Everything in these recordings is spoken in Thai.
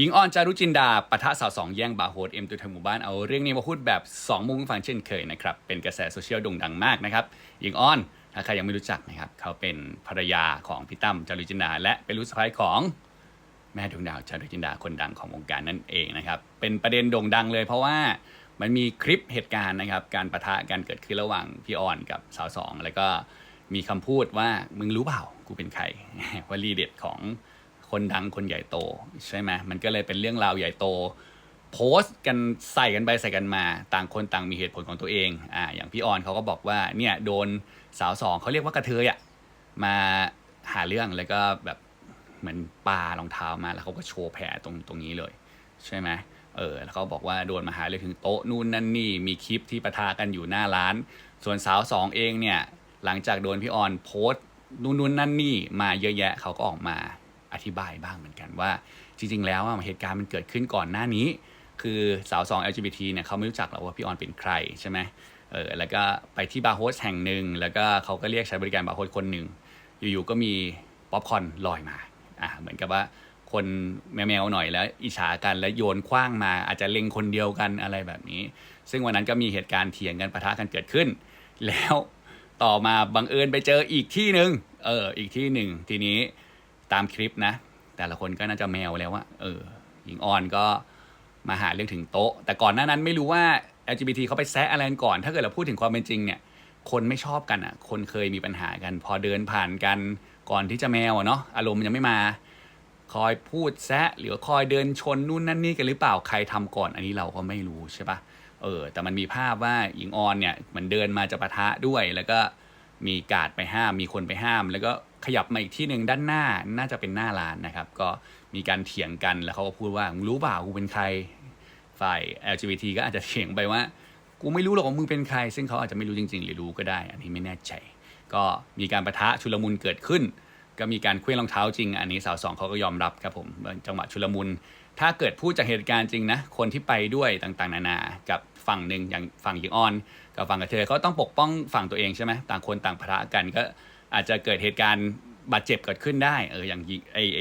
หญิงอ่อนจารุจินดาปะทะสาวสองแย่งบาโฮสเอ็มตัวทางหมู่บ้านเอาเรื่องนี้มาพูดแบบ 2 มุมฟังเช่นเคยนะครับ เป็นกระแสโซเชียลโด่งดังมากนะครับ หญิงอ่อน ถ้าใครยังไม่รู้จักนะครับ เขาเป็นภรรยาของพี่ตั้มจารุจินดา และเป็นลูกสะใภ้ของแม่ดวงดาวจารุจินดาคนดังของวงการนั่นเองนะครับ เป็นประเด็นโด่งดังเลยเพราะว่ามันมีคลิปเหตุการณ์นะครับ การประทะกันเกิดขึ้นระหว่างพี่อ่อนกับสาวสองแล้วก็มีคำพูดว่ามึงรู้เปล่ากูเป็นใครวลีเด็ดของ คนดังคนใหญ่โตใช่ไหมมันก็เลยเป็นเรื่องราวใหญ่โต โพสต์กันใส่กันไปใส่กันมา ต่างคนต่างมีเหตุผลของตัวเองอ่าอย่างพี่ออนเขาก็บอกว่าเนี่ยโดนสาวสองเขาเรียกว่ากระเทยอะมาหาเรื่องแล้วก็แบบเหมือนปารองเท้ามาแล้วเขาก็โชว์แผลตรงตรงนี้เลย ใช่ไหมเออแล้วเขาบอกว่าโดนมาหาเรื่องถึงโต๊ะนู่นนั่นนี่มีคลิปที่ปะทะกันอยู่หน้าร้าน ส่วนสาวสองเองเนี่ยหลังจากโดนพี่ออนโพสต์นู่นนู่นนั่นนี่มาเยอะแยะเขาก็ออกมา อธิบายบ้างเหมือนกันว่า จริง ๆ แล้วเหตุการณ์มันเกิดขึ้นก่อนหน้านี้ คือสาวสอง LGBT เนี่ยเขาไม่รู้จักหรอกว่าพี่ออนเป็นใครใช่ไหมเออแล้วก็ไปที่บาร์โฮสแห่งหนึ่งแล้วก็เขาก็เรียกใช้บริการบาร์โฮสคนหนึ่งอยู่ๆก็มีป๊อปคอนลอยมาอะเหมือนกับว่าคนแมวๆหน่อยแล้วอิจฉากันแล้วโยนคว้างมา อาจจะเล็งคนเดียวกันอะไรแบบนี้ ซึ่งวันนั้นก็มีเหตุการณ์เถียงกันปะทะกันเกิดขึ้น แล้วต่อมาบังเอิญไปเจออีกที่หนึ่งเอออีกที่หนึ่งทีนี้ ตามคลิปนะ แต่ละคนก็น่าจะแมวแล้วว่าเออหญิงออนก็มาหาเรื่องถึงโต๊ะ แต่ก่อนหน้านั้นไม่รู้ว่า LGBT เขาไปแซะอะไรก่อน ถ้าเกิดเราพูดถึงความเป็นจริงเนี่ยคนไม่ชอบกันอะ คนเคยมีปัญหากัน พอเดินผ่านกันก่อนที่จะแมวเนาะอารมณ์มันยังไม่มา คอยพูดแซะหรือคอยเดินชนนู่นนั่นนี่กันหรือเปล่าใครทำก่อนอันนี้เราก็ไม่รู้ใช่ปะเออ แต่มันมีภาพว่าหญิงออนเนี่ยมือนเดินมาจะปะทะด้วยแล้วก็มีการ์ดไปห้ามมีคนไปห้าม แล้วก็ ขยับมาอีกที่หนึ่งด้านหน้าน่าจะเป็นหน้าร้านนะครับ ก็มีการเถียงกันแล้วเขาก็พูดว่ามึงรู้เปล่ากูเป็นใครฝ่าย LGBT ก็อาจจะเถียงไปว่า กูไม่รู้หรอกว่ามึงเป็นใคร ซึ่งเขาอาจจะไม่รู้จริง ๆ หรือรู้ก็ได้ อันนี้ไม่แน่ใจ ก็มีการประทะชุลมุนเกิดขึ้น ก็มีการเคลื่อนรองเท้าจริง อันนี้สาวสองเขาก็ยอมรับครับผมจังหวะชุลมุน ถ้าเกิดพูดจากเหตุการณ์จริงนะ คนที่ไปด้วยต่างๆ นานา กับฝั่งหนึ่งอย่างฝั่งหญิงอ่อน กับฝั่งกระเทยเขาต้องปกป้องฝั่งตัวเองใช่ไหมต่างคนต่างปะทะกันก็ อาจจะเกิดเหตุการณ์บาดเจ็บเกิดขึ้นได้เอออย่างไอไอ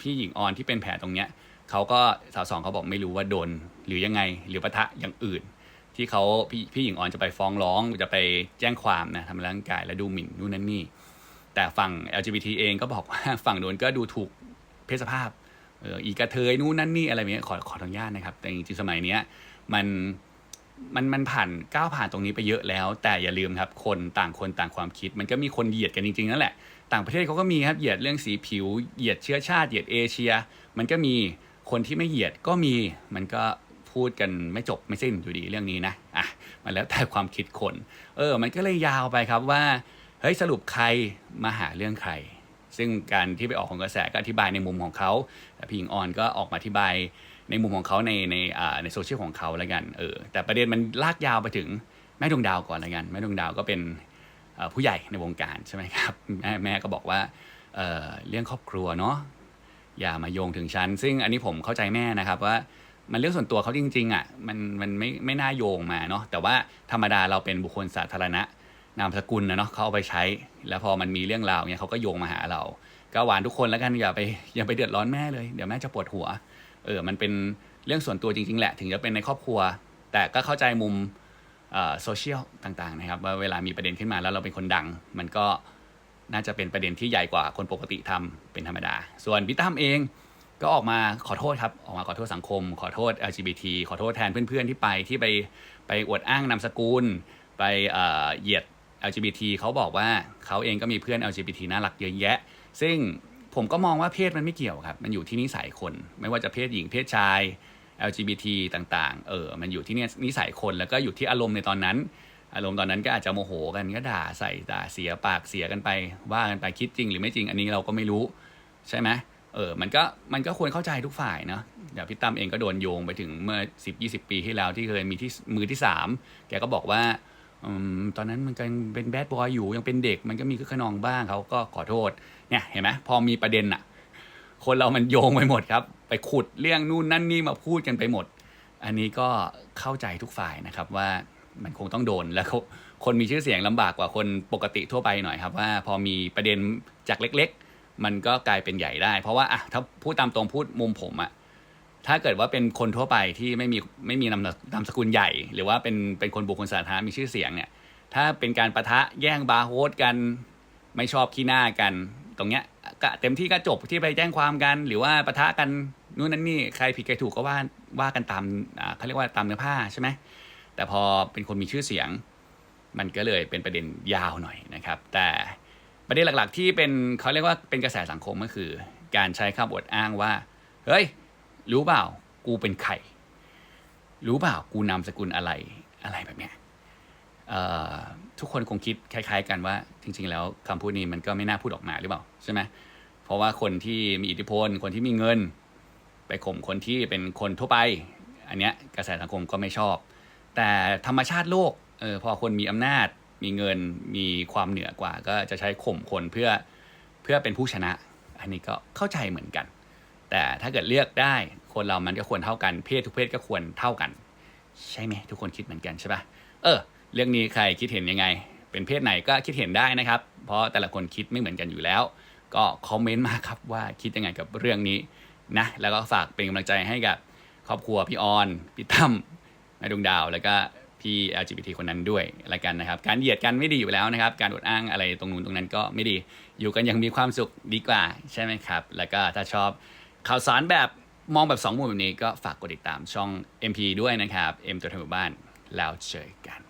พี่หญิงออนที่เป็นแผลตรงเนี้ยเขาก็สาวสองเขาบอกไม่รู้ว่าโดนหรือยังไงหรือปะทะอย่างอื่น ที่เขาพี่พี่หญิงออนจะไปฟ้องร้องจะไปแจ้งความนะทำร้ายร่างกายและดูหมิ่นนู่นนั่นนี่ แต่ฝั่ง LGBT เองก็บอกว่าฝั่งโน้นก็ดูถูกเพศสภาพเอออีกระเทยนู่นนั่นนี่อะไรแบบนี้ยขอขออนุญาตนะครับ แต่จริงๆสมัยเนี้ยมัน มันมันผ่านก้าวผ่านตรงนี้ไปเยอะแล้ว แต่อย่าลืมครับคนต่างคนต่างความคิด มันก็มีคนเหยียดกันจริงๆนั่นแหละต่างประเทศเขาก็มีครับเหยียดเรื่องสีผิวเหยียดเชื้อชาติเหยียดเอเชีย มันก็มีคนที่ไม่เหยียดก็มีมันก็พูดกันไม่จบไม่สิ้นอยู่ดีเรื่องนี้นะอะมันแล้วแต่ความคิดคน เออ มันก็เลยยาวไปครับว่าเฮ้ยสรุปใครมาหาเรื่องใคร ซึ่งการที่ไปออกของกระแสก็อธิบายในมุมของเขาแต่พิงออนก็ออกมาอธิบาย ในมุมของเขาในในอ่าในโซเชียลของเขาแล้วกันเออแต่ประเด็นมันลากยาวไปถึงแม่ดวงดาวก่อนแล้วกัน แม่ดวงดาวก็เป็นผู้ใหญ่ในวงการใช่ไหมครับแม่แม่ก็บอกว่าเเรื่องครอบครัวเนาะอย่ามาโยงถึงฉัน ซึ่งอันนี้ผมเข้าใจแม่นะครับว่ามันเรื่องส่วนตัวเขาจริงๆอะมันมันไม่ไม่น่าโยงมาเนาะแต่ว่าธรรมดาเราเป็นบุคคลสาธารณะนามสกุลนะเนาะเขาเอาไปใช้ แล้วพอมันมีเรื่องราวเนี่ยเขาก็โยงมาหาเรา ก็หวานทุกคนแล้วกันอย่าไปอย่าไปเดือดร้อนแม่เลย เดี๋ยวแม่จะปวดหัว เออมันเป็นเรื่องส่วนตัวจริง ๆ แหละ ถึงจะเป็นในครอบครัว แต่ก็เข้าใจมุมโซเชียลต่างๆนะครับว่าเวลามีประเด็นขึ้นมาแล้วเราเป็นคนดัง มันก็น่าจะเป็นประเด็นที่ใหญ่กว่าคนปกติทำเป็นธรรมดา ส่วนพี่ตั้มเองก็ออกมาขอโทษครับ ออกมาขอโทษสังคม ขอโทษ LGBT ขอโทษแทนเพื่อนๆที่ไปที่ไปไปอวดอ้างนามสกุล ไปเอ่อเหยียด LGBT เขาบอกว่าเขาเองก็มีเพื่อน LGBT น่ารักเยอะแยะ ซึ่ง ผมก็มองว่าเพศมันไม่เกี่ยวครับ มันอยู่ที่นิสัยคน ไม่ว่าจะเพศหญิงเพศชาย LGBT ต่างๆ เออ มันอยู่ที่เนี่ยนิสัยคนแล้วก็อยู่ที่อารมณ์ในตอนนั้น อารมณ์ตอนนั้นก็อาจจะโมโหกันก็ด่าใส่ด่าเสียปากเสียกันไปว่ากันไปคิดจริงหรือไม่จริงอันนี้เราก็ไม่รู้ใช่ไหมเออ มันก็มันก็ควรเข้าใจทุกฝ่ายเนาะอย่างพี่ตั้มเองก็โดนโยงไปถึงเมื่อ 10-20 ปีที่แล้วที่เคยมีที่มือที่ 3 แกก็บอกว่า ตอนนั้นมันก็ยังเป็นแบดบอยอยู่ยังเป็นเด็กมันก็มีคึกขนองบ้างเขาก็ขอโทษเนี่ยเห็นไหมพอมีประเด็นอะคนเรามันโยงไปหมดครับ ไปขุดเรื่องนู่นนั่นนี่มาพูดกันไปหมด อันนี้ก็เข้าใจทุกฝ่ายนะครับว่ามันคงต้องโดนแล้วคนมีชื่อเสียงลำบากกว่าคนปกติทั่วไปหน่อยครับว่าพอมีประเด็นจากเล็ก ๆ มันก็กลายเป็นใหญ่ได้ เพราะว่าอะถ้าพูดตามตรงพูดมุมผมอะ ถ้าเกิดว่าเป็นคนทั่วไปที่ไม่มีไม่มีนามนามสกุลใหญ่ หรือว่าเป็นเป็นคนบุคคลสาธารณะมีชื่อเสียงเนี่ย ถ้าเป็นการประทะแย่งบาร์โฮสกัน ไม่ชอบขี้หน้ากัน ตรงเนี้ยก็เต็มที่ก็จบที่ไปแจ้งความกัน หรือว่าประทะกันนู่นนั่นนี่ใครผิดใครถูกก็ว่าว่ากันตามอ่าเขาเรียกว่าตามเนื้อผ้าใช่ไหมแต่พอเป็นคนมีชื่อเสียง มันก็เลยเป็นประเด็นยาวหน่อยนะครับ แต่ประเด็นหลักๆ ที่เป็นเขาเรียกว่าเป็นกระแสสังคมก็คือ การใช้คำอวดอ้างว่าเฮ้ย รู้เปล่า กูเป็นใคร รู้เปล่า กูนามสกุลอะไร อะไรแบบเนี้ยทุกคนคงคิดคล้าย ๆ กันว่า จริง ๆ แล้วคำพูดนี้มันก็ไม่น่าพูดออกมาหรือเปล่าใช่ไหมเพราะว่าคนที่มีอิทธิพล คนที่มีเงิน ไปข่มคนที่เป็นคนทั่วไป อันเนี้ยกระแสสังคมก็ไม่ชอบ แต่ธรรมชาติโลกเออพอคนมีอำนาจ มีเงิน มีความเหนือกว่า ก็จะใช้ข่มคนเพื่อเพื่อเป็นผู้ชนะ อันนี้ก็เข้าใจเหมือนกัน แต่ถ้าเกิดเลือกได้คนเรามันก็ควรเท่ากันเพศทุกเพศก็ควรเท่ากัน ใช่ไหมทุกคนคิดเหมือนกันใช่ปะเออ เรื่องนี้ใครคิดเห็นยังไง เป็นเพศไหนก็คิดเห็นได้นะครับ เพราะแต่ละคนคิดไม่เหมือนกันอยู่แล้ว ก็คอมเมนต์มาครับว่าคิดยังไงกับเรื่องนี้นะแล้วก็ฝากเป็นกำลังใจให้กับครอบครัวพี่ออนพี่ตั้มแม่ดวงดาว แล้วก็พี่ LGBT คนนั้นด้วยละกันนะครับ การเหยียดกันไม่ดีอยู่แล้วนะครับ การอดอ้างอะไรตรงนู้นตรงนั้นก็ไม่ดี อยู่กันอยังมีความสุขดีกว่าใช่ไหมครับ แล้วก็ถ้าชอบ ข่าวสารแบบมองแบบสองมุมแบบนี้ก็ฝากกดติดตามช่อง MP ด้วยนะครับ M ตัวทางหมู่บ้านแล้วเจอกัน